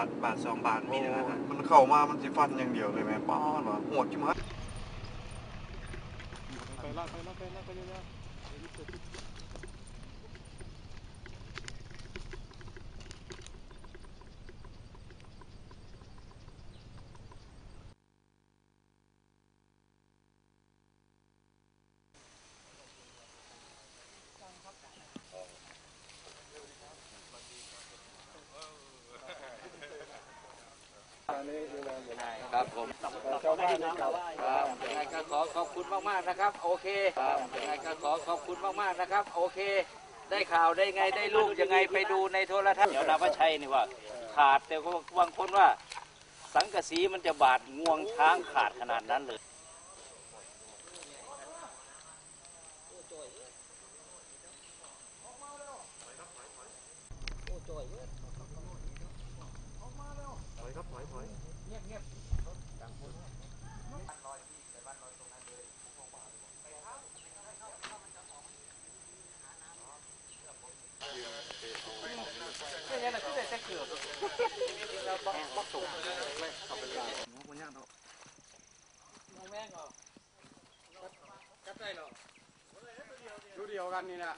าทบาทสองบาทมีนะฮะมันเข้ามา มันสิฟันอย่างเดียวเลยแม่ป้าดว่ะโหดจิ๋มฮะไปลากไปลากไปลากไปเรื่อยๆ ครับผมชาวบ้านนี่ครับครับยังไงก็ขอขอบคุณมากๆนะครับ โอเคครับยังไงก็ขอขอบคุณมากๆนะครับ โอเค ได้ข่าวได้ไงได้ลูกยังไงไปดูในโทรทัศน์เดี๋ยวนาพชัยนี่ว่า ขาดแต่ก็บางคนว่า สังกะสีมันจะบาดงวงช้างขาดขนาดนั้นเลย ดูเดียวกันนี่นะ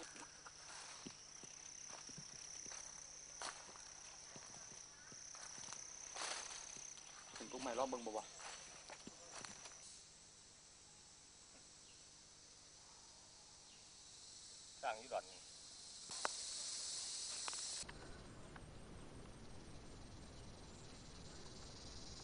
ถึงตุ้งใหม่รอบเบิ่งบ่วะสั่งยี่ดอนนี่